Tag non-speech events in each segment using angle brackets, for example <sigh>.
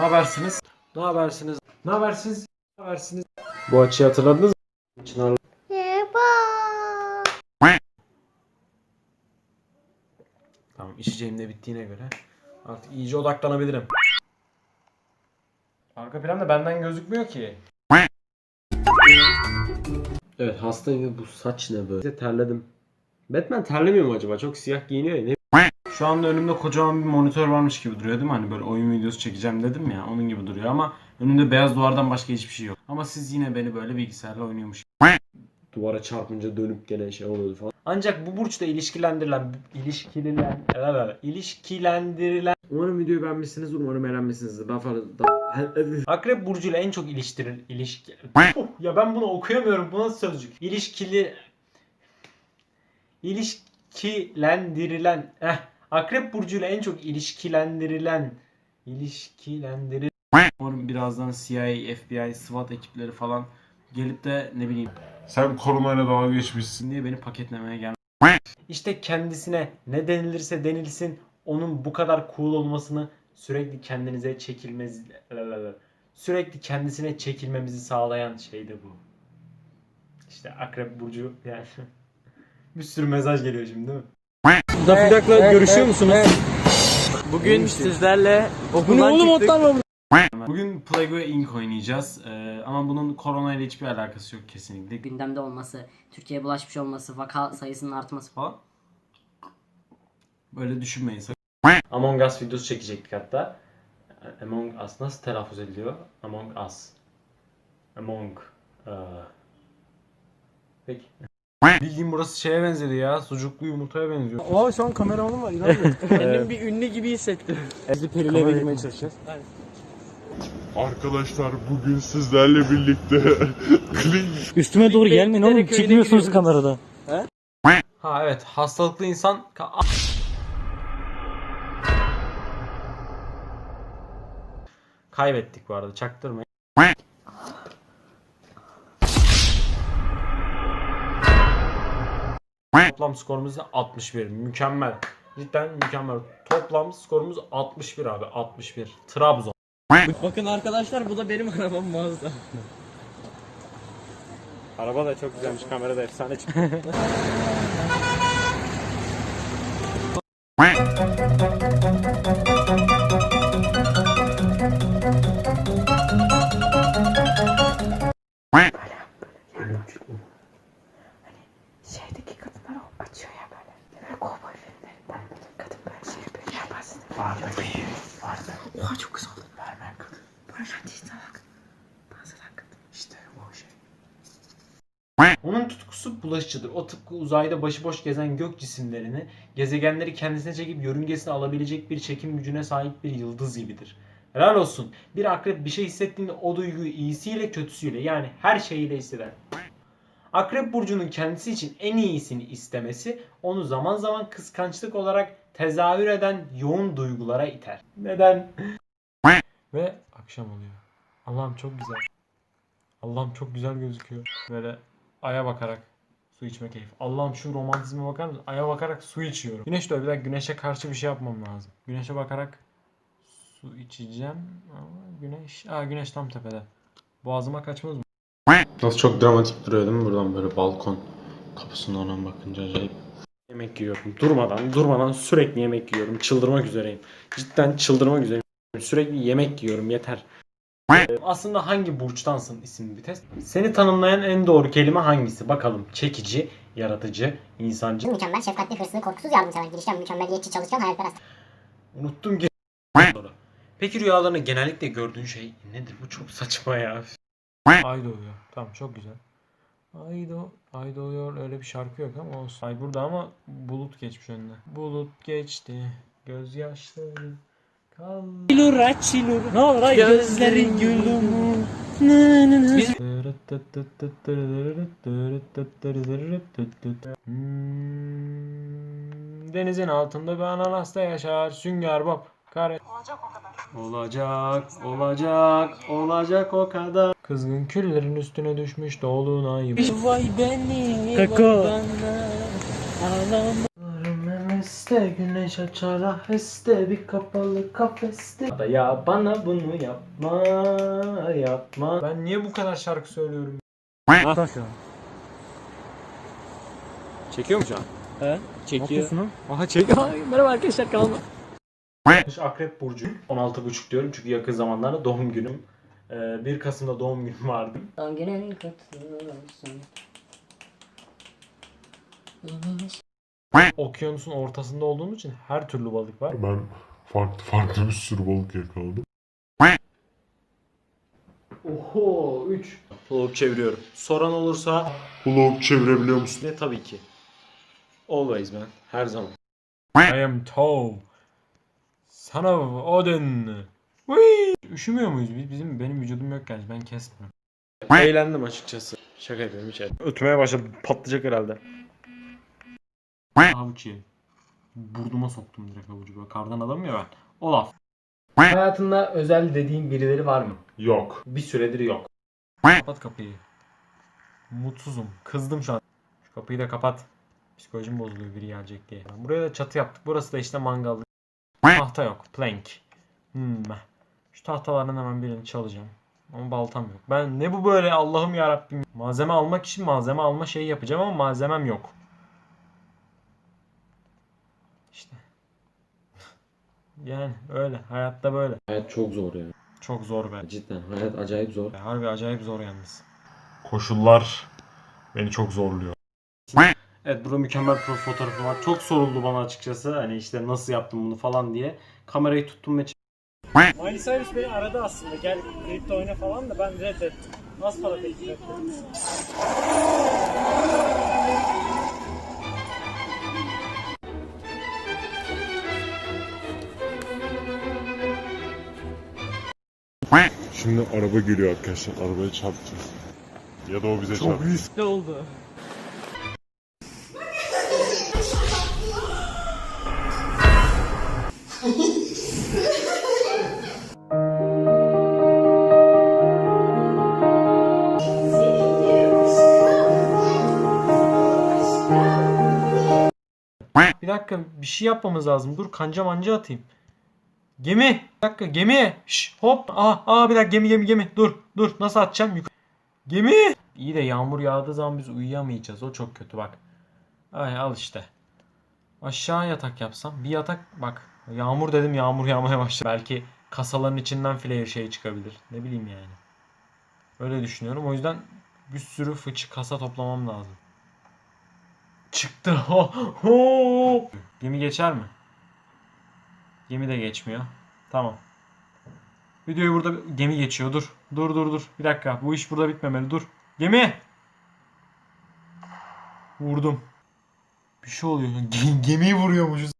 Ne habersiniz? Ne habersiniz? Ne habersiniz? Ne habersiniz? Bu açıyı hatırladınız mı? Çınar Tamam işeceğim de bittiğine göre artık iyice odaklanabilirim. Arka planda benden gözükmüyor ki. Evet hastayım ve bu saç ne böyle? Terledim. Batman terlemiyor mu acaba? Çok siyah giyiniyor ya. Ne? Şu anda önümde kocaman bir monitör varmış gibi duruyor değil mi? Hani böyle oyun videosu çekeceğim dedim ya onun gibi duruyor ama önümde beyaz duvardan başka hiçbir şey yok. Ama siz yine beni böyle bilgisayarla oynuyormuş <laughs> duvara çarpınca dönüp gene şey oluyordu falan. Ancak bu burçla ilişkilendirilen, ilişkililen, ilişkilendirilen Umarım videoyu beğenmişsinizdir, umarım eğlenmişsinizdir. Daha fazla... Daha... <laughs> Akrep burcuyla en çok iliştirir, ilişki... <laughs> Oh, ya ben bunu okuyamıyorum, bu nasıl sözcük? İlişkili... İlişkilendirilen... Eh, Akrep burcuyla en çok ilişkilendirilen... İlişkilendirilen... Umarım birazdan CIA, FBI, SWAT ekipleri falan gelip de ne bileyim Sen koronayla dalga geçmişsin. diye beni paketlemeye gel. İşte kendisine ne denilirse denilsin onun bu kadar cool olmasını sürekli kendinize çekilmez sürekli kendisine çekilmemizi sağlayan şey de bu. İşte akrep burcu yani. <laughs> bir sürü mesaj geliyor şimdi değil mi? Dafidak'la görüşüyor musunuz? Bugün sizlerle Bu ne okuldan oğlum çıktık. otlar var Bugün Plague Inc oynayacağız. Ee, ama bunun korona ile hiçbir alakası yok kesinlikle. gündemde olması, Türkiye'ye bulaşmış olması, vaka sayısının artması falan. Böyle düşünmeyin sakın. Among Us videosu çekecektik hatta. Among Us nasıl telaffuz ediliyor? Among Us. Among. eee. Peki. Bildiğim burası şeye benzedi ya. Sucuklu yumurtaya benziyor. Aa şu an kameramanım var inanmıyorum. <laughs> Kendimi bir ünlü gibi hissettim. Biz de perilere girmeye çalışacağız. Arkadaşlar bugün sizlerle birlikte <laughs> Üstüme doğru gelmeyin oğlum Köyüne çıkmıyorsunuz giriyoruz. kamerada. Ha evet hastalıklı insan ka- Kaybettik bu arada çaktırmayın. Toplam skorumuz da 61. Mükemmel. Cidden mükemmel. Toplam skorumuz 61 abi. 61. Trabzon. Bakın arkadaşlar bu da benim arabam Mazda. Araba da çok güzelmiş. Kamerada efsane çıktı. Bulaşıcıdır. O tıpkı uzayda başıboş gezen gök cisimlerini, gezegenleri kendisine çekip yörüngesine alabilecek bir çekim gücüne sahip bir yıldız gibidir. Helal olsun. Bir akrep bir şey hissettiğinde o duyguyu iyisiyle kötüsüyle yani her şeyiyle hisseder. Akrep burcunun kendisi için en iyisini istemesi onu zaman zaman kıskançlık olarak tezahür eden yoğun duygulara iter. Neden? <laughs> Ve akşam oluyor. Allah'ım çok güzel. Allah'ım çok güzel gözüküyor. Böyle aya bakarak su içme keyfi. Allah'ım şu romantizme bakar mısın? Aya bakarak su içiyorum. Güneş de. Bir dakika güneşe karşı bir şey yapmam lazım. Güneşe bakarak su içeceğim. Ama güneş... Aa güneş tam tepede. Boğazıma kaçmaz mı? Nasıl çok dramatik duruyor değil mi buradan böyle balkon kapısından oradan bakınca acayip. Yemek yiyorum. Durmadan, durmadan sürekli yemek yiyorum. Çıldırmak üzereyim. Cidden çıldırmak üzereyim. Sürekli yemek yiyorum yeter. Ee, Aslında hangi burçtansın isimli bir test. Seni tanımlayan en doğru kelime hangisi? Bakalım. Çekici, yaratıcı, insancı. Mükemmel, şefkatli, hırslı, korkusuz, yardımsever, girişken, mükemmeliyetçi, çalışkan, hayalperest. Unuttum ki. Peki rüyalarında genellikle gördüğün şey nedir? Bu çok saçma ya. Ay doğuyor. Tamam çok güzel. Ay, do Ay doğuyor öyle bir şarkı yok ama olsun. Ay burada ama bulut geçmiş önüne. Bulut geçti. Gözyaşları. Çilur aç çilur. Ne olur ay gözlerin gülümü. Hmm, Denizin altında bir ananasta yaşar sünger bob. Kare. Olacak olacak, olacak o kadar. Kızgın küllerin üstüne düşmüş dolunay. Vay beni Kako. bana ağlama. Aheste güneş açar aheste bir kapalı kafeste. Ya bana bunu yapma yapma. Ben niye bu kadar şarkı söylüyorum? Çekiyor mu şu an? He? Çekiyor. Aha çek. Ay, Merhaba arkadaşlar kalma. Akrep Burcu. 16.5 diyorum çünkü yakın zamanlarda doğum günüm. Ee, 1 Kasım'da doğum günüm vardı. Doğum günün kutlu olsun. Okyanusun ortasında olduğum için her türlü balık var. Ben farklı farklı bir sürü balık yakaladım. Oho 3. Soğuk çeviriyorum. Soran olursa Vlog çevirebiliyor musun? ne tabii ki. Always man. Her zaman. I am Thor. Son of Odin. Whee! Üşümüyor muyuz biz? Bizim benim vücudum yok yani ben kesmiyorum. Eğlendim açıkçası. Şaka yapıyorum hiç. Ötmeye başladı. Patlayacak herhalde. Havuç yiyelim. Burnuma soktum direkt havucu böyle. Kardan adamım ya ben. Olaf. Hayatında özel dediğin birileri var mı? Yok. Bir süredir yok. Kapat kapıyı. Mutsuzum. Kızdım şu an. Şu kapıyı da kapat. Psikolojim bozuluyor biri gelecek diye. Buraya da çatı yaptık. Burası da işte mangallık. Tahta yok. Plank. Hmm. Şu tahtalardan hemen birini çalacağım. Ama baltam yok. Ben ne bu böyle Allah'ım ya Rabbim. Malzeme almak için malzeme alma şeyi yapacağım ama malzemem yok. Yani öyle. Hayatta böyle. Hayat çok zor ya. Çok zor be. Cidden hayat acayip zor. Harbi acayip zor yalnız. Koşullar beni çok zorluyor. Evet burada mükemmel bir fotoğrafım var. Çok soruldu bana açıkçası. Hani işte nasıl yaptım bunu falan diye. Kamerayı tuttum ve Miley Cyrus beni aradı aslında. Gel klipte oyna falan da ben reddettim. Nasıl para teklif ettim? Şimdi araba geliyor arkadaşlar. Arabaya çarpacağız. Ya da o bize çarpacak. Ne oldu? Bir dakika bir şey yapmamız lazım. Dur kanca manca atayım. Gemi. Bir dakika gemi. Şş, hop. Aa, aa bir dakika gemi gemi gemi. Dur dur nasıl atacağım? Yuk- gemi. İyi de yağmur yağdığı zaman biz uyuyamayacağız. O çok kötü bak. Ay al işte. Aşağı yatak yapsam. Bir yatak bak. Yağmur dedim yağmur yağmaya başladı. Belki kasaların içinden flare şey çıkabilir. Ne bileyim yani. Öyle düşünüyorum. O yüzden bir sürü fıçı kasa toplamam lazım. Çıktı. <laughs> Gemi geçer mi? Gemi de geçmiyor. Tamam. Videoyu burada gemi geçiyor. Dur. Dur dur dur. Bir dakika. Bu iş burada bitmemeli. Dur. Gemi. Vurdum. Bir şey oluyor. <laughs> Ge- gemiyi vuruyormuşuz.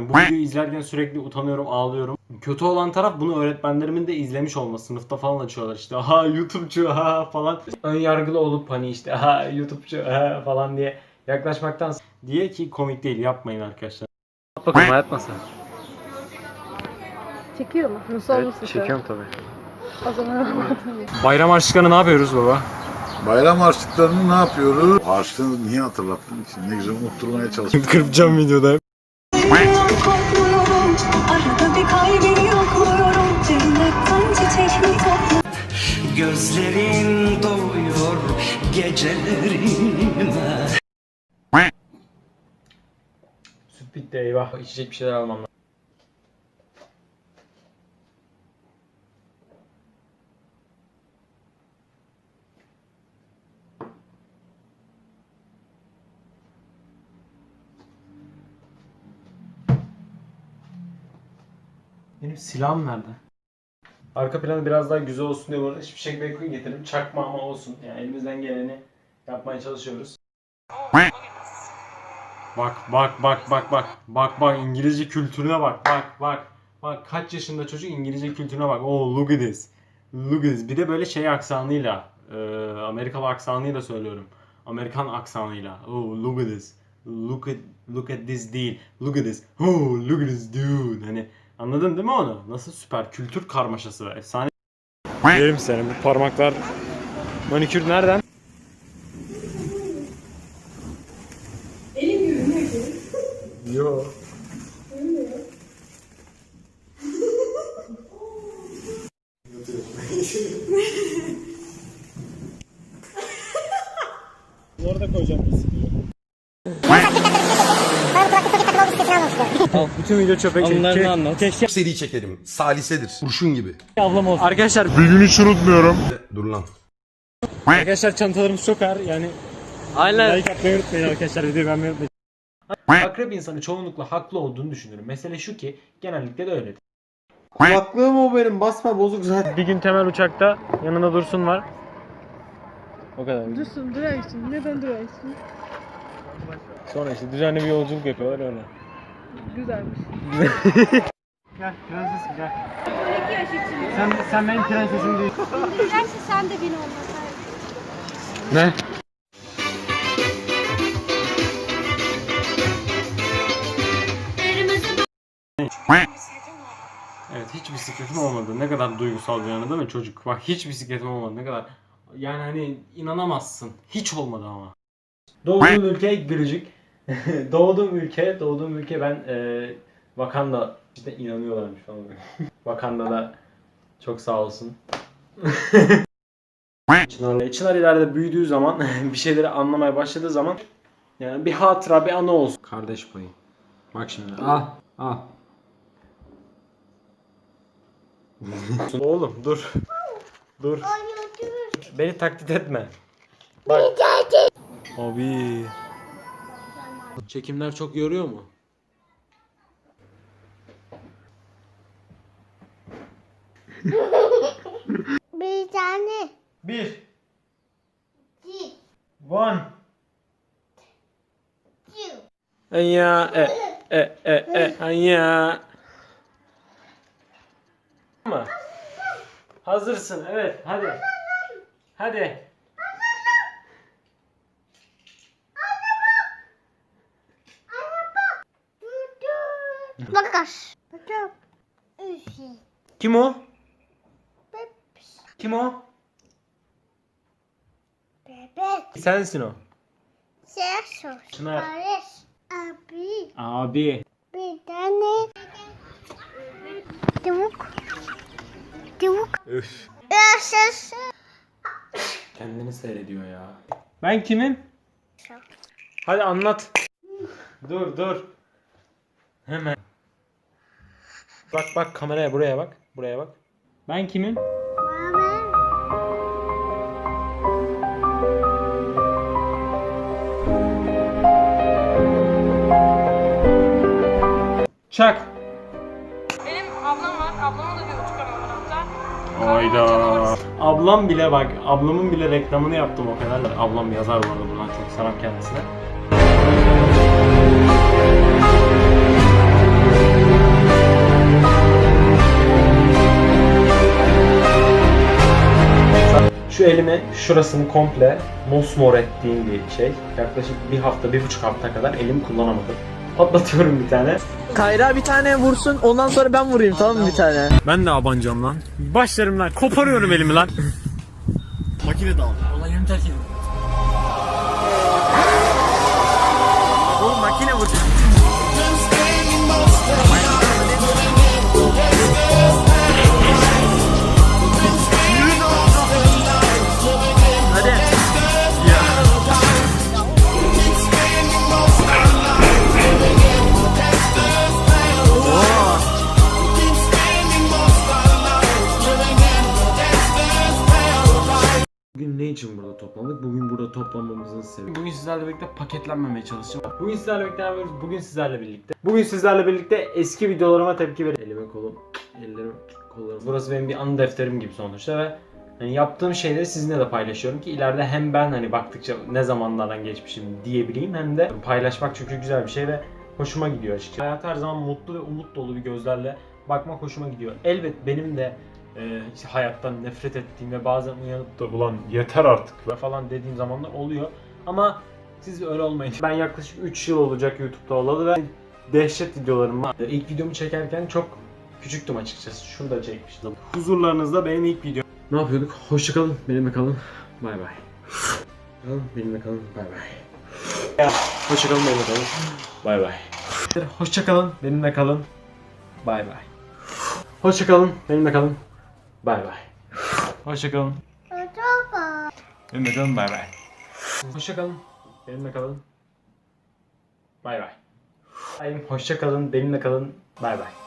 Bu videoyu izlerken sürekli utanıyorum, ağlıyorum. Kötü olan taraf bunu öğretmenlerimin de izlemiş olması. Sınıfta falan açıyorlar işte. <laughs> Ha YouTube'cu ha falan. Ön yargılı olup hani işte ha YouTube'cu ha falan diye yaklaşmaktan diye ki komik değil yapmayın arkadaşlar. Bakalım hayat nasıl? Çekiyor mu? Nasıl olmuş Çekiyorum tabii. O zaman Bayram harçlıklarını ne yapıyoruz baba? Bayram harçlıklarını ne yapıyoruz? Harçlığını niye hatırlattın ki? Ne güzel unutturmaya çalıştım. <laughs> Kırpacağım videoda. Gözlerin doyuyor gecelerime. Süt bitti eyvah. İçecek bir şeyler almam lazım. Benim silahım nerede? Arka planı biraz daha güzel olsun diye burada hiçbir şey bacon getirdim. Çakma ama olsun. Yani elimizden geleni yapmaya çalışıyoruz. Bak bak bak bak bak. Bak bak İngilizce kültürüne bak. Bak bak. Bak kaç yaşında çocuk İngilizce kültürüne bak. Oh look at this. Look at this. Bir de böyle şey aksanıyla. E, Amerikalı aksanıyla söylüyorum. Amerikan aksanıyla. Oh look at this. Look at look at this değil. Look at this. Oh look at this dude. Hani Anladın değil mi onu? Nasıl süper kültür karmaşası ve efsane. Yerim seni bu parmaklar. Manikür nereden? Elim yürümüyor ki. Yo. Orada koyacağım. <laughs> istiyorum. Bütün video çöpe Anılarını anlat. Keşke Seri çekelim. Salisedir. Kurşun gibi. ablam olsun. Arkadaşlar Bir gün hiç unutmuyorum. Dur lan. arkadaşlar çantalarımız çok ağır yani Aynen. like atmayı unutmayın arkadaşlar videoyu beğenmeyi unutmayın. Akrep insanı çoğunlukla haklı olduğunu düşünürüm. Mesele şu ki genellikle de öyledir. Kulaklığım o benim basma bozuk zaten. Bir gün temel uçakta yanında Dursun var. O kadar. Dursun duraysın. Neden duraysın? Sonra işte düzenli bir yolculuk yapıyorlar öyle. Güzelmiş. <laughs> Gel prensesim gel. Sen, sen benim prensesim değil. Gerçi sen de beni olmasaydın. Ne? Evet hiç bisikletim olmadı. Ne kadar duygusal bir yanı değil mi çocuk? Bak hiç bisikletim olmadı. Ne kadar yani hani inanamazsın. Hiç olmadı ama. Doğduğum ülke gülücük. <laughs> doğduğum ülke, doğduğum ülke ben e, Wakanda işte inanıyorlarmış falan. <laughs> Wakanda'da çok sağ olsun. <laughs> Çınar, Çınar ileride büyüdüğü zaman bir şeyleri anlamaya başladığı zaman yani bir hatıra bir anı olsun. Kardeş payı. Bak şimdi. Ah, ah. Oğlum dur. Dur. Beni taklit etme. Bak. Abi. Çekimler çok yoruyor mu? <laughs> Bir tane. Bir. One. Anya e e e e anya. Mı? Hazırsın evet hadi. Hadi. Bakar. Bakar. Üç. Kim o? Kim o? Bebek. Sensin o. Sen. Çınar. Abi. Abi. Bir tane. Tavuk. Tavuk. Üf. Kendini seyrediyor ya. Ben kimim? Hadi anlat. Dur dur. Hemen. Bak bak kameraya buraya bak. Buraya bak. Ben kimim? Çak. Benim ablam var. Ablamın da bir buçuk ama hatta. Hayda. Ablam bile bak, ablamın bile reklamını yaptım o kadar. da. Ablam yazar bu arada buradan çok selam kendisine. Şu elimi şurasını komple mosmor ettiğim bir şey. Yaklaşık bir hafta, bir buçuk hafta kadar elim kullanamadım. Patlatıyorum bir tane. Kayra bir tane vursun ondan sonra ben vurayım tamam mı bir tane? Ben de abancam lan. Başlarım lan. Koparıyorum elimi lan. Olayını terk edin. İçin burada toplandık? Bugün burada toplanmamızın sebebi. Bugün sizlerle birlikte paketlenmemeye çalışacağım. Bugün sizlerle birlikte ne yapıyoruz? Bugün sizlerle birlikte. Bugün sizlerle birlikte eski videolarıma tepki ver. Elime kolum, ellerim, kollarım. Burası benim bir anı defterim gibi sonuçta ve hani yaptığım şeyleri sizinle de paylaşıyorum ki ileride hem ben hani baktıkça ne zamanlardan geçmişim diyebileyim hem de paylaşmak çünkü güzel bir şey ve hoşuma gidiyor açıkçası. Hayat her zaman mutlu ve umut dolu bir gözlerle bakmak hoşuma gidiyor. Elbet benim de e, işte hayattan nefret ettiğim ve bazen uyanıp da Ulan yeter artık. falan dediğim zamanlar oluyor. Ama siz öyle olmayın. Ben yaklaşık 3 yıl olacak YouTube'da olalı ve dehşet videolarım var. İlk videomu çekerken çok küçüktüm açıkçası. Şurada çekmiştim. Huzurlarınızda benim ilk videom. Ne yapıyorduk? Hoşçakalın. Benimle kalın. Bay bay. Kalın. Benimle kalın. Bay bay. Hoşçakalın. Benimle kalın. Bay bay. Hoşçakalın. Benimle kalın. Bay bay. Hoşçakalın. Benimle kalın. Bay bay. Hoşçakalın. Baba. Benimle kalın bay bay. Hoşça kalın. Benimle kalın. Bay bay. Hoşça kalın, benimle kalın. Bay bay.